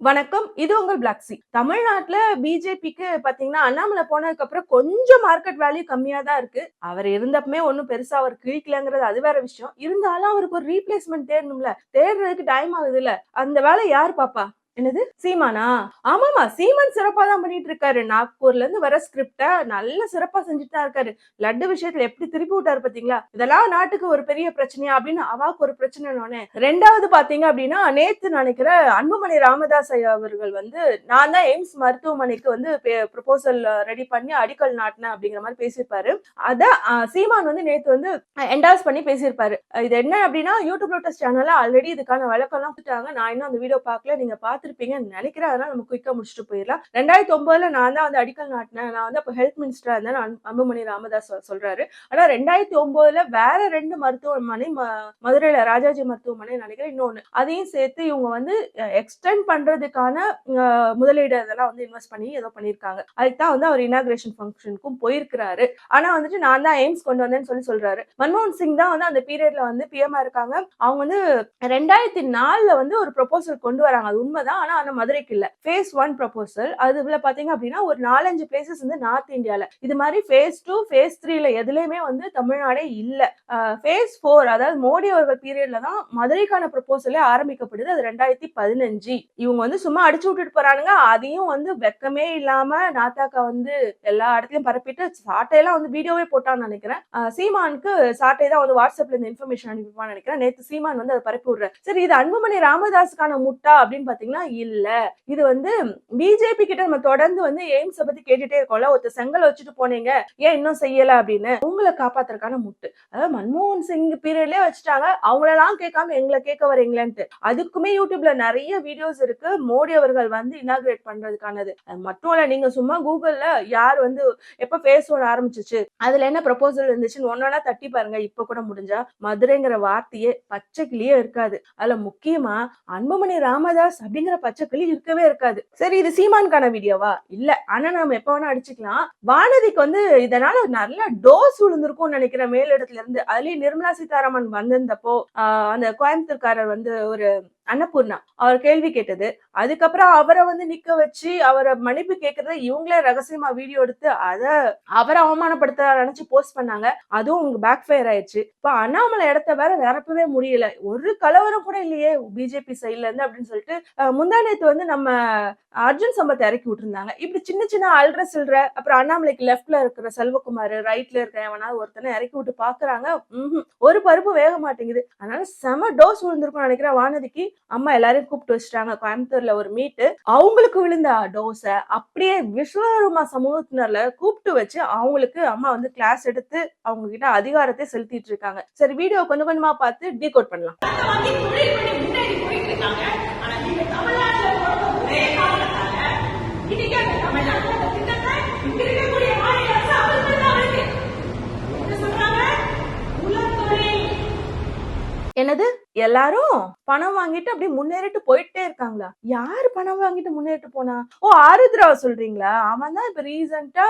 வணக்கம். இது உங்கள் பிளாக்ஸி தமிழ்நாட்டுல பிஜேபிக்கு பாத்தீங்கன்னா அண்ணாமலை போனதுக்கு அப்புறம் கொஞ்சம் மார்க்கெட் வேல்யூ கம்மியா தான் இருக்கு. அவர் இருந்தப்பமே ஒன்றும் பெருசா அவர் கிழிக்கலங்கிறது அது வேற விஷயம். இருந்தாலும் அவருக்கு ஒரு ரீப்ளேஸ்மெண்ட் தேடணும்ல. தேடுறதுக்கு டைம் ஆகுது இல்ல அந்த வேலை யார் பாப்பா? என்னது? சீமானா? ஆமாமா சீமான் சிறப்பா தான் பண்ணிட்டு இருக்காரு நாக்பூர்ல இருந்து வர ஸ்கிரிப்ட நல்ல சிறப்பா செஞ்சுட்டு தான் இருக்காரு. லட்டு விஷயத்துல எப்படி திருப்பி விட்டாரு பாத்தீங்களா? இதெல்லாம் நாட்டுக்கு ஒரு பெரிய பிரச்சனையா அப்படின்னு அவாக்கு ஒரு பிரச்சனை ரெண்டாவது பாத்தீங்க அப்படின்னா நேத்து நினைக்கிற அன்புமணி ராமதாஸ் ஐயா அவர்கள் வந்து நான் தான் எய்ம்ஸ் மருத்துவமனைக்கு வந்து ப்ரொபோசல் ரெடி பண்ணி அடிக்கல் நாட்டினேன் அப்படிங்கிற மாதிரி பேசியிருப்பாரு. அத சீமான் வந்து நேத்து வந்து என்டாஸ் பண்ணி பேசியிருப்பாரு. இது என்ன அப்படின்னா யூடியூப் லோட்டஸ் சேனல்ல ஆல்ரெடி இதுக்கான வழக்கம்லாம் கொடுத்தாங்க நான் இன்னும் அந்த வீடியோ பார்க்கல. நீங்க பார்த்துருப்பீங்கன்னு நினைக்கிறேன் அதனால நம்ம குயிக்காக முடிச்சுட்டு போயிடலாம். ரெண்டாயிரத்தி ஒன்பதுல நான் தான் வந்து அடிக்கல் நாட்டினேன். நான் வந்து அப்போ ஹெல்த் மினிஸ்டராக இருந்தேன். நான் அன்புமணி ராமதாஸ் சொல்கிறாரு சொல்றாரு. ரெண்டாயிரத்தி ஒன்பதுல வேற ரெண்டு மருத்துவமனை ம- மதுரையில ராஜாஜி மருத்துவமனை நினைக்கிறேன் இன்னொன்னு. அதையும் சேர்த்து இவங்க வந்து எக்ஸ்டெண்ட் பண்றதுக்கான முதலீடு அதெல்லாம் வந்து இன்வெஸ்ட் பண்ணி ஏதோ பண்ணியிருக்காங்க. அதுக்கு தான் வந்து அவர் இனாகிரேஷன் ஃபங்க்ஷனுக்கும் போயிருக்கிறாரு. ஆனா வந்துட்டு நான் தான் எய்ம்ஸ் கொண்டு வந்தேன்னு சொல்லி சொல்றாரு. மன்மோகன் சிங் தான் வந்து அந்த பீரியட்ல வந்து பிஎம்ஆ இருக்காங்க. அவங்க வந்து ரெண்டாயிரத்தி நாலுல வந்து ஒரு ப்ரொபோசல் கொண்டு வராங்க. அது உண்மைதான். ஆனா அந்த மதுரைக்கு இல்ல. ஃபேஸ் ஒன் ப்ரொபோசல் அதுல பாத்தீங்க அப்படின்னா ஒரு நாலஞ்சு பிளேசஸ் வந்து நார்த் இந்தியால இது மாதிரி ஃபேஸ் டூ ஃபேஸ் த்ரீல எதுலயுமே வந்து தமிழ்நாடே இல்ல. ஃபேஸ் ஃபோர் அதாவது மோடி அவர்கள் பீரியட்ல தான் மதுரைக்கான ப்ரொபோசலே ஆரம்பிக்கப்படுது. அது ரெண்டாயிரத்தி பதினஞ்சு. இவங்க வந்து சும்மா அடிச்சு விட்டுட்டு போறானுங்க. அதையும் வந்து வெக்கமே இல்லாம நாத்தாக்கா வந்து எல்லா இடத்துலயும் பரப்பிட்டு சாட்டையெல்லாம் வந்து வீடியோவே போட்டான்னு நினைக்கிறேன். சீமானுக்கு சாட்டை தான் வந்து வாட்ஸ்அப்ல இந்த இன்ஃபர்மேஷன் அனுப்பிப்பான்னு நினைக்கிறேன். நேத்து சீமான் வந்து அதை பரப்பி விடுறேன் சரி இது அன்புமணி ராமதாஸுக்கான முட்டா அப்படின்னு பாத்தீங்கன்னா இல்ல. இது வந்து பிஜேபி கிட்ட நம்ம தொடர்ந்து வந்து எய்ம்ஸ் பத்தி கேட்டுட்டே இருக்கோம்ல. ஒருத்தர் செங்கல் வச்சுட்டு போனீங்க. ஏன் இன்னும் செய்யல அப்படின்னு? உங்களை காப்பாத்துறதுக்கான முட்டு. அதாவது மன்மோகன் சிங் பீரியட்லயே வச்சுட்டாங்க. அவங்களெல்லாம் கேட்காம எங்களை கேட்க வரீங்களேன்ட்டு. அதுக்குமே யூடியூப்ல நிறைய வீடியோஸ் இருக்கு. மோடி அவர்கள் வந்து இனாகிரேட் பண்றதுக்கானது. அது மட்டும் இல்ல நீங்க சும்மா கூகுள்ல யார் வந்து எப்ப பேஸ் ஒன் ஆரம்பிச்சிச்சு? அதுல என்ன ப்ரொபோசல் இருந்துச்சுன்னு ஒன்னா தட்டி பாருங்க. இப்ப கூட முடிஞ்சா. மதுரைங்கிற வார்த்தையே பச்சைக்கிளியே இருக்காது. அதுல முக்கியமா அன்புமணி ராமதாஸ் அப்படிங்கிற பச்சைக்கிளி இருக்கவே இருக்காது. சரி இது சீமான்கான வீடியோவா? இல்ல. ஆனா நம்ம எப்ப வேணா அடிச்சுக்கலாம். வானதிக்கு வந்து இதனால நல்ல டோஸ் விழுந்திருக்கும்னு நினைக்கிறேன் மேலிடத்துல இருந்து அதுலயும் நிர்மலா சீதாராமன் வந்திருந்தப்போ ஆஹ் அந்த கோயம்புத்தூர்காரர் வந்து ஒரு அன்னபூர்ணா அவர் கேள்வி கேட்டது. அதுக்கப்புறம் அவரை வந்து நிக்க வச்சு அவரை மன்னிப்பு கேட்கறத இவங்களே ரகசியமா வீடியோ எடுத்து அத அவரை அவமானப்படுத்த நினைச்சு போஸ்ட் பண்ணாங்க. அதுவும் உங்க பேக் ஃபயர் ஆயிடுச்சு இப்ப அண்ணாமலை இடத்த வேற நிரப்பவே முடியல. ஒரு கலவரம் கூட இல்லையே பிஜேபி சைட்ல இருந்து அப்படின்னு சொல்லிட்டு முந்தா நேத்து வந்து நம்ம அர்ஜுன் சம்பத்தை இறக்கி விட்டுருந்தாங்க. இப்படி சின்ன சின்ன அல்ற சில்ற அப்புறம் அண்ணாமலைக்கு லெஃப்ட்ல இருக்கிற செல்வகுமார் ரைட்ல இருக்கிற எவனாவது ஒருத்தனை இறக்கி விட்டு பாக்குறாங்க. ஒரு பருப்பு வேக மாட்டேங்குது. அதனால செம டோஸ் விழுந்திருக்கும் நினைக்கிறேன் வானதிக்கு. அம்மா எல்லாரையும் கூப்பிட்டு வச்சுட்டாங்க. கோயம்புத்தூர்ல ஒரு மீட்டு அவங்களுக்கு விழுந்த டோஸை அப்படியே விஸ்வகர்மா சமூகத்தினர்ல கூப்பிட்டு வச்சு அவங்களுக்கு அம்மா வந்து கிளாஸ் எடுத்து அவங்க கிட்ட அதிகாரத்தை செலுத்திட்டு இருக்காங்க. சரி வீடியோ கொஞ்சம் கொஞ்சமா பார்த்து டீகோட் பண்ணலாம். என்னது? எல்லாரும் பணம் வாங்கிட்டு அப்படியே முன்னேறிட்டு போயிட்டே இருக்காங்களா? யாரு பணம் வாங்கிட்டு முன்னேறிட்டு போனா? ஓ ஆருத்ராவை சொல்றீங்களா? அவன் தான் இப்ப ரீசெண்டா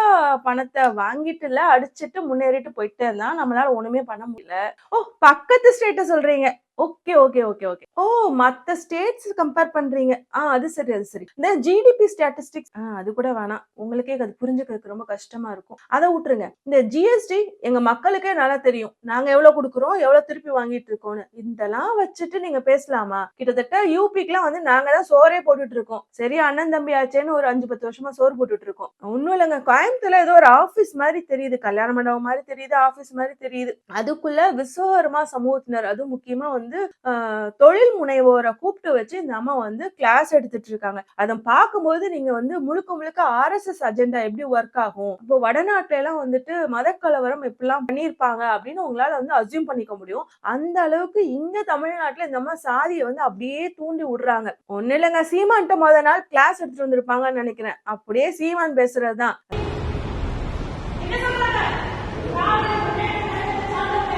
பணத்தை வாங்கிட்டு இல்ல அடிச்சிட்டு முன்னேறிட்டு போயிட்டே இருந்தான் நம்மளால ஒண்ணுமே பண்ண முடியல. ஓ பக்கத்து ஸ்டேட்ட சொல்றீங்க. Okay okay okay okay. ஓ மத்த ஸ்டேட்ஸ் கம்பேர் பண்றீங்க. ஆ அது சரி அது சரி. இந்த ஜிடிபி ஸ்டாட்டிஸ்டிக்ஸ் அது கூட வேணாம். உங்களுக்கே அது புரிஞ்சுக்கிறதுக்கு ரொம்ப கஷ்டமா இருக்கும். அதை விட்டுருங்க. இந்த ஜிஎஸ்டி எங்க மக்களுக்கே நல்லா தெரியும். நாங்க எவ்வளவு கொடுக்குறோம் எவ்வளவு திருப்பி வாங்கிட்டு இருக்கோம்னு. இதெல்லாம் வச்சுட்டு நீங்க பேசலாமா? கிட்டத்தட்ட யூபிக்குலாம் வந்து நாங்க தான் சோறே போட்டுட்டு இருக்கோம். சரி அண்ணன் தம்பி ஆச்சேன்னு ஒரு அஞ்சு பத்து வருஷமா சோறு போட்டுட்டு இருக்கோம். ஒன்னும் இல்லைங்க. கோயம்புத்தூர்ல ஏதோ ஒரு ஆபீஸ் மாதிரி தெரியுது. கல்யாண மண்டபம் மாதிரி தெரியுது ஆபீஸ் மாதிரி தெரியுது. அதுக்குள்ள விஸ்வகர்மா சமூகத்தினர் அதுவும் முக்கியமா வந்து வந்து தொழில் முனைவோரை கூப்பிட்டு வச்சு இந்த அம்மா வந்து கிளாஸ் எடுத்துட்டு இருக்காங்க அதை பார்க்கும்போது நீங்க வந்து முழுக்க முழுக்க ஆர்எஸ்எஸ் அஜெண்டா எப்படி ஒர்க் ஆகும்? இப்போ வடநாட்டுல எல்லாம் வந்துட்டு மதக்கலவரம் எப்படிலாம் பண்ணியிருப்பாங்க அப்படின்னு உங்களால வந்து அசியூம் பண்ணிக்க முடியும். அந்த அளவுக்கு இங்க தமிழ்நாட்டுல இந்த அம்மா சாதியை வந்து அப்படியே தூண்டி விடுறாங்க. ஒண்ணு இல்லைங்க சீமான்ட்ட முத நாள் கிளாஸ் எடுத்துட்டு வந்திருப்பாங்கன்னு நினைக்கிறேன். அப்படியே சீமான் பேசுறதுதான் என்ன சொல்றாங்க திராவிட முன்னேற்ற கழகத்தை சார்ந்தவங்க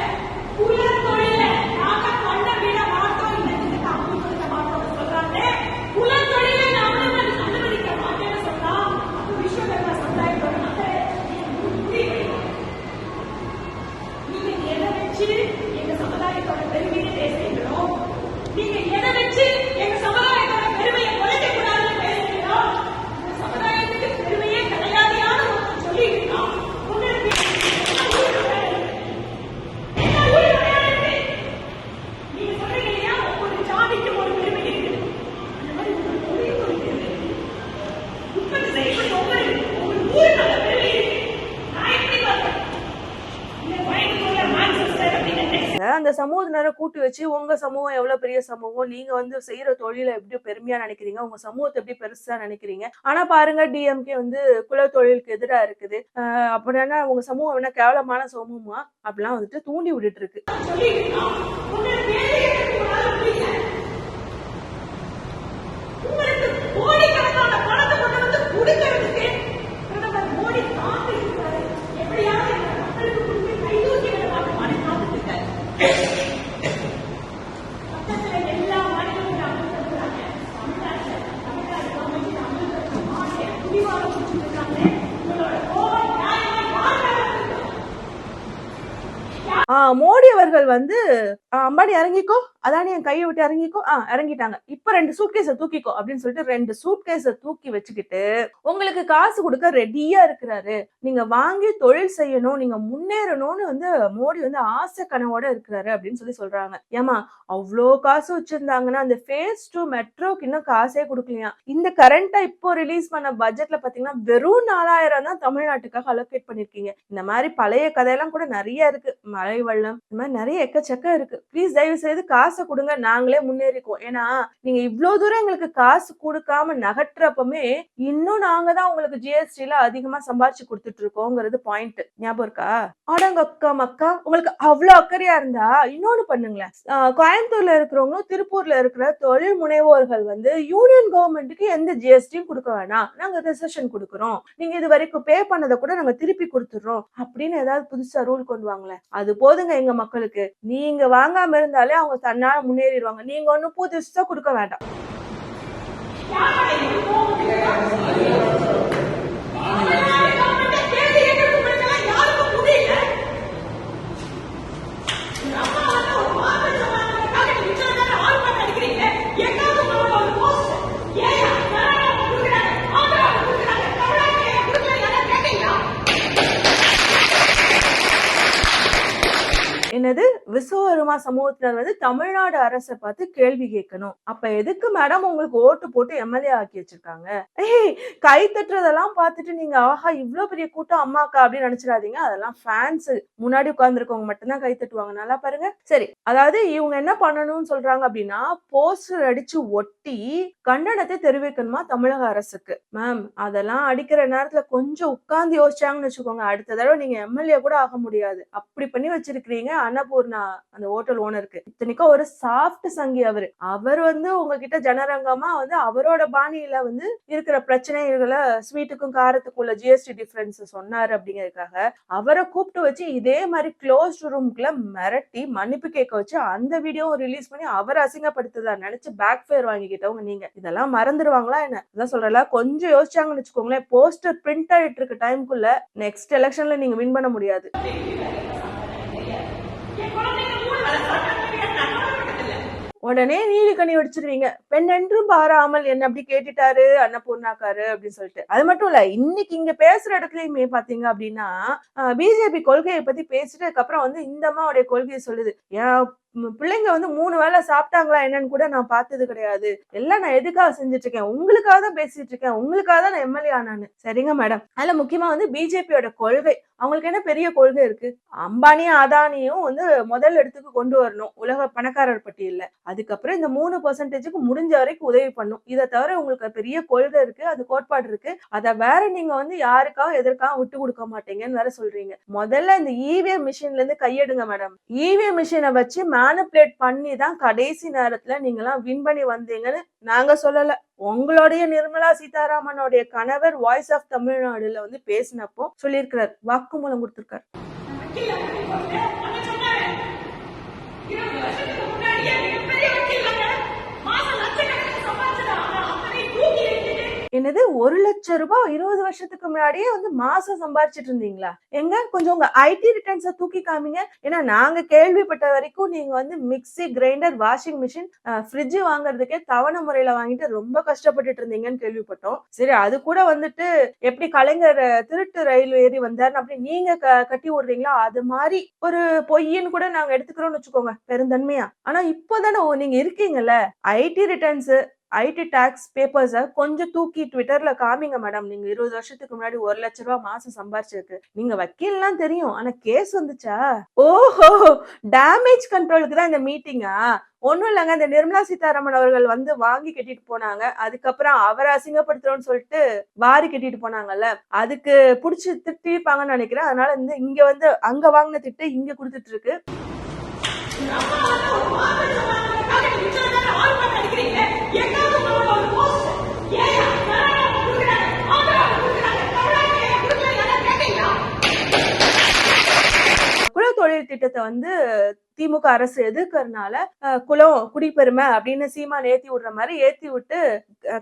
உலகத்தொழில நாங்க பண்ண விட மாட்டோம் இந்த திட்டத்தை அமல்படுத்த மாட்டோம்னு சொல்றாங்க உலகத்தொழிலை நாமளும் வந்து அனுமதிக்க மாட்டேன்னு சொன்னா அப்ப விஸ்வகர்மா சமுதாயத்தோட மக்களே புரிய நீங்க எதை வச்சு எங்க சமுதாயத்தோட பெருமையை பேசுறீங்களோ நீங்க எதை வச்சு எங்க சமுதாயத்தோட பெருமையை குறைக்க கூடாதுன்னு சமூகத்தினரை கூட்டி வச்சு உங்க சமூகம் எவ்வளவு பெரிய சமூகம்? நீங்க வந்து செய்யற தொழில எப்படி பெருமையா நினைக்கிறீங்க? உங்க சமூகத்தை எப்படி பெருசா நினைக்கிறீங்க? ஆனா பாருங்க டிஎம்கே வந்து குல தொழிலுக்கு எதிரா இருக்குது. ஆஹ் அப்படின்னா உங்க சமூகம் என்ன கேவலமான சமூகமா? அப்படிலாம் வந்துட்டு தூண்டி விட்டுட்டு இருக்கு உங்களுக்கு கோடிக்கணக்கான பணத்தை கொண்டு வந்து கொடுக்கறதுக்கு பிரதமர் மோடி காத்து இருக்காரு எப்படியாவது இந்த மக்களுக்கு கொடுத்து கைதூக்கி விட மாட்டோமான்னு காத்துட்டு இருக்காரு பக்கத்துல எல்லா மாநிலங்களும் அமல்படுத்துறாங்க தமிழ்நாட்டுல தமிழ்நாடு கவர்மெண்ட் அமல்படுத்த மாட்டேன் குடிவாரம் வச்சுட்டு இருக்காங்க உங்களோட கோபம் நியாயமா யார் மேல இருக்கு? ஆஹ் மோடி அவர்கள் வந்து அம்பானி இறங்கிக்கோ. அதானி என் கையை விட்டு இறங்கிக்கோ. ஆ இறங்கிட்டாங்க. இப்ப ரெண்டு சூட்கேஸை தூக்கிக்கோ அப்படின்னு சொல்லிட்டு ரெண்டு சூட்கேஸை தூக்கி வச்சுக்கிட்டு உங்களுக்கு காசு கொடுக்க ரெடியா இருக்கிறாரு. நீங்க வாங்கி தொழில் செய்யணும் நீங்க முன்னேறணும்னு வந்து மோடி வந்து ஆசை கனவோட இருக்கிறாரு அப்படின்னு சொல்லி சொல்றாங்க. ஏமா அவ்வளோ காசு வச்சிருந்தாங்கன்னா அந்த ஃபேஸ் டூ மெட்ரோக்கு இன்னும் காசே கொடுக்கலையா? இந்த கரண்டா இப்போ ரிலீஸ் பண்ண பட்ஜெட்ல பாத்தீங்கன்னா வெறும் நாலாயிரம் தான் தமிழ்நாட்டுக்காக அலோகேட் பண்ணிருக்கீங்க. இந்த மாதிரி பழைய கதையெல்லாம் கூட நிறைய இருக்கு. மழை வெள்ளம் இந்த மாதிரி நிறைய எக்கச்சக்கம் இருக்கு. ப்ளீஸ் தயவு செய்து காசை கொடுங்க. நாங்களே முன்னேறிக்கோம் ஏன்னா நீங்க இவ்வளவு தூரம் எங்களுக்கு காசு கொடுக்காம நகட்டுறப்பமே இன்னும் நாங்க தான் உங்களுக்கு ஜிஎஸ்டில அதிகமா சம்பாரிச்சு கொடுத்துட்டு இருக்கோங்கிறது பாயிண்ட் ஞாபகம் இருக்கா? அடங்கக்கா மக்கா. உங்களுக்கு அவ்வளவு அக்கறையா இருந்தா இன்னொன்னு பண்ணுங்களேன். கோயம்புத்தூர்ல இருக்கிறவங்களும் திருப்பூர்ல இருக்கிற தொழில் முனைவோர்கள் வந்து யூனியன் கவர்மெண்ட்டுக்கு எந்த ஜிஎஸ்டியும் கொடுக்க வேணாம். நாங்க ரெசெஷன் கொடுக்குறோம். நீங்க இது வரைக்கும் பே பண்ணதை கூட நாங்க திருப்பி கொடுத்துடுறோம். அப்படின்னு ஏதாவது புதுசா ரூல் கொண்டு வாங்களேன். அது போதுங்க எங்க மக்களுக்கு. நீங்க வாங்க தாங்காம இருந்தாலே அவங்க தன்னால முன்னேறிடுவாங்க. நீங்க ஒண்ணும் புதுசா கொடுக்க வேண்டாம். கேள்வி கேட்கறதுக்கு முன்னாடி யாருக்கும் முடியல நம்ம வந்து ஒரு வார்த்தை சொன்னாங்க நீங்க இத்தனை நேரம் ஆன் பண்ண அடிக்கிறீங்க எங்காவது உங்களோட ஒரு போஸ்ட் ஏன் கர்நாடகா கொடுக்குறாங்க ஆந்திரா கொடுக்குறாங்க தமிழ்நாட்டுல ஏன் கொடுக்கல யாரும் கேட்டீங்களா என்னது விஸ்வகர்மா சமூகத்தினர் வந்து தமிழ்நாடு அரசை பார்த்து கேள்வி கேட்கணும். அப்ப எதுக்கு மேடம் உங்களுக்கு ஓட்டு போட்டு எம்எல்ஏ ஆக்கி வச்சிருக்காங்க? ஏய் கை தட்டுறதெல்லாம் பார்த்துட்டு நீங்க ஆஹா இவ்ளோ பெரிய கூட்டம் அம்மாக்கா அப்படின்னு நினைச்சிடாதீங்க. அதெல்லாம் ஃபேன்ஸ் முன்னாடி உட்கார்ந்துருக்கவங்க மட்டும்தான் கை தட்டுவாங்க. நல்லா பாருங்க. சரி அதாவது இவங்க என்ன பண்ணணும்னு சொல்றாங்க அப்படின்னா போஸ்டர் அடிச்சு ஒட்டி கண்டனத்தை தெரிவிக்கணுமா தமிழக அரசுக்கு? மேம் அதெல்லாம் அடிக்கிற நேரத்துல கொஞ்சம் உட்கார்ந்து யோசிச்சாங்கன்னு வச்சுக்கோங்க. அடுத்த தடவை நீங்க எம்எல்ஏ கூட ஆக முடியாது. அப்படி பண்ணி வச்சிருக்கிறீங்க. அன்னபூர்ணா அந்த ஹோட்டல் ஓனருக்கு இத்தனைக்கும் ஒரு சாஃப்ட் சங்கி அவரு. அவர் வந்து உங்ககிட்ட ஜனரங்கமா வந்து அவரோட பாணியில வந்து இருக்கிற பிரச்சனைகளை ஸ்வீட்டுக்கும் காரத்துக்குள்ள ஜிஎஸ்டி டிஃபரன்ஸ் சொன்னாரு அப்படிங்கறதுக்காக அவரை கூப்பிட்டு வச்சு இதே மாதிரி க்ளோஸ் ரூம்குள்ள மிரட்டி மன்னிப்பு கேட்க வச்சு அந்த வீடியோவும் ரிலீஸ் பண்ணி அவர் அசிங்கப்படுத்துதா நினைச்சு பேக் ஃபயர் வாங்கிக்கிட்டவங்க நீங்க. இதெல்லாம் மறந்துடுவாங்களா என்ன? அதான் சொல்றல கொஞ்சம் யோசிச்சாங்கன்னு வச்சுக்கோங்களேன் போஸ்டர் பிரிண்ட் ஆயிட்டு இருக்க டைம்குள்ள நெக்ஸ்ட் எலெக்ஷன்ல நீங்க வின் பண்ண முடியாது. உடனே நீலி கனி வடிச்சிருவீங்க. பெண் என்றும் பாராமல் என்ன அப்படி கேட்டுட்டாரு அன்னபூர்ணாக்காரு அப்படின்னு சொல்லிட்டு. அது மட்டும் இல்ல இன்னைக்கு இங்க பேசுற இடத்துலயுமே பாத்தீங்க அப்படின்னா பிஜேபி கொள்கையை பத்தி பேசிட்டு அதுக்கப்புறம் வந்து இந்த அம்மாவுடைய கொள்கையை சொல்லுது. ஏன் பிள்ளைங்க வந்து மூணு வேளை சாப்பிட்டாங்களா என்னன்னு கூட நான் பார்த்தது கிடையாது. எல்லாம் நான் எதுக்காக செஞ்சுட்டு இருக்கேன் உங்களுக்காக தான் பேசிட்டு இருக்கேன் உங்களுக்காக தான் நான் எம்எல்ஏ ஆனானு சரிங்க மேடம் அதுல முக்கியமா வந்து பிஜேபியோட கொள்கை. அவங்களுக்கு என்ன பெரிய கொள்கை இருக்கு? அம்பானியும் அதானியும் வந்து முதல் இடத்துக்கு கொண்டு வரணும். உலக பணக்காரர் பட்டியலில். அதுக்கப்புறம் இந்த மூணு பர்சன்டேஜுக்கு முடிஞ்ச வரைக்கும் உதவி பண்ணும் இதை தவிர உங்களுக்கு பெரிய கொள்கை இருக்கு அது கோட்பாடு இருக்கு. அதை வேற நீங்க வந்து யாருக்காக எதற்காக விட்டு கொடுக்க மாட்டீங்கன்னு வேற சொல்றீங்க. முதல்ல இந்த இவிஎம் மிஷின்ல இருந்து கையெடுங்க மேடம் இவிஎம் மிஷினை வச்சு மேனிப்புலேட் பண்ணி தான் கடைசி நேரத்துல நீங்க எல்லாம் வின் பண்ணி வந்தீங்கன்னு நாங்க சொல்லல. உங்களுடைய நிர்மலா சீதாராமனுடைய கணவர் வாய்ஸ் ஆஃப் தமிழ்நாடுல வந்து பேசினப்போ சொல்லியிருக்கிறார். வாக்குமூலம் கொடுத்திருக்காரு. இருபது வருஷத்துக்கு முன்னாடியே வக்கீல் மாசம் என்னது ஒரு லட்சம் ரூபாய் இருபது வருஷத்துக்கு முன்னாடியே வந்து மாசம் சம்பாரிச்சிட்டு இருந்தீங்களா எங்க? கொஞ்சம் உங்க ஐடி ரிட்டர்ன்ஸை தூக்கி காமிங்க. ஏன்னா நாங்க கேள்விப்பட்ட வரைக்கும் நீங்க வந்து mixie grinder washing machine fridge வாங்குறதுக்கே தவணை முறையில வாங்கிட்டு ரொம்ப கஷ்டப்பட்டுட்டு இருந்தீங்கன்னு கேள்விப்பட்டோம். சரி அது கூட வந்துட்டு எப்படி கலைஞர் திருட்டு ரயில் ஏறி வந்தார் அப்படி நீங்க க- கட்டி விடுறீங்களா? அது மாதிரி ஒரு பொய்ன்னு கூட நாங்க எடுத்துக்கிறோம்னு வச்சுக்கோங்க பெருந்தன்மையா. ஆனா இப்போதானே ஓ, நீங்க இருக்கீங்கல்ல ஐடி ரிட்டர்ன்ஸ் ஐடி டேக்ஸ் பேப்பர்ஸை கொஞ்சம் தூக்கி ட்விட்டர்ல காமிங்க மேடம் நீங்க இருபது வருஷத்துக்கு முன்னாடி ஒரு லட்ச ரூபா மாசம் சம்பாரிச்சிருக்கு. நீங்க வக்கீல்லாம் தெரியும். ஆனா கேஸ் வந்துச்சா? ஓஹோ! டேமேஜ் கண்ட்ரோலுக்கு தான் இந்த மீட்டிங்கா ஒன்றும் இல்லைங்க. இந்த நிர்மலா சீதாராமன் அவர்கள் வந்து வாங்கி கட்டிட்டு போனாங்க. அதுக்கப்புறம் அவரை அசிங்கப்படுத்துறோம்னு சொல்லிட்டு வாரி கட்டிட்டு போனாங்கல்ல. அதுக்கு பிடிச்சி திட்டிருப்பாங்கன்னு நினைக்கிறேன். அதனால வந்து இங்க வந்து அங்க வாங்கின திட்டு இங்க கொடுத்துட்டு இருக்கு குல தொழில் திட்டத்தை வந்து திமுக அரசு எதிர்க்கறதுனால குலம் குடிப்பெருமை அப்படின்னு சீமான் ஏத்தி விடுற மாதிரி ஏத்தி விட்டு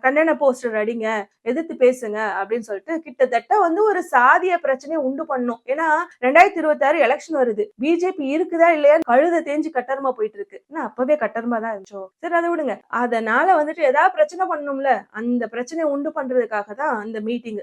கண்டன போஸ்டர் அடிங்க எதிர்த்து பேசுங்க அப்படின்னு சொல்லிட்டு கிட்டத்தட்ட வந்து ஒரு சாதிய பிரச்சனையை உண்டு பண்ணும். ஏன்னா ரெண்டாயிரத்தி இருபத்தி ஆறு எலெக்ஷன் வருது. பிஜேபி இருக்குதா இல்லையா? கழுத தேஞ்சு கட்டரமா போயிட்டு இருக்கு ஏன்னா அப்பவே கட்டரமா தான் இருந்துச்சோ? சரி அதை விடுங்க. அதனால வந்துட்டு ஏதாவது பிரச்சனை பண்ணணும்ல? அந்த பிரச்சனையை உண்டு பண்றதுக்காக தான் அந்த மீட்டிங்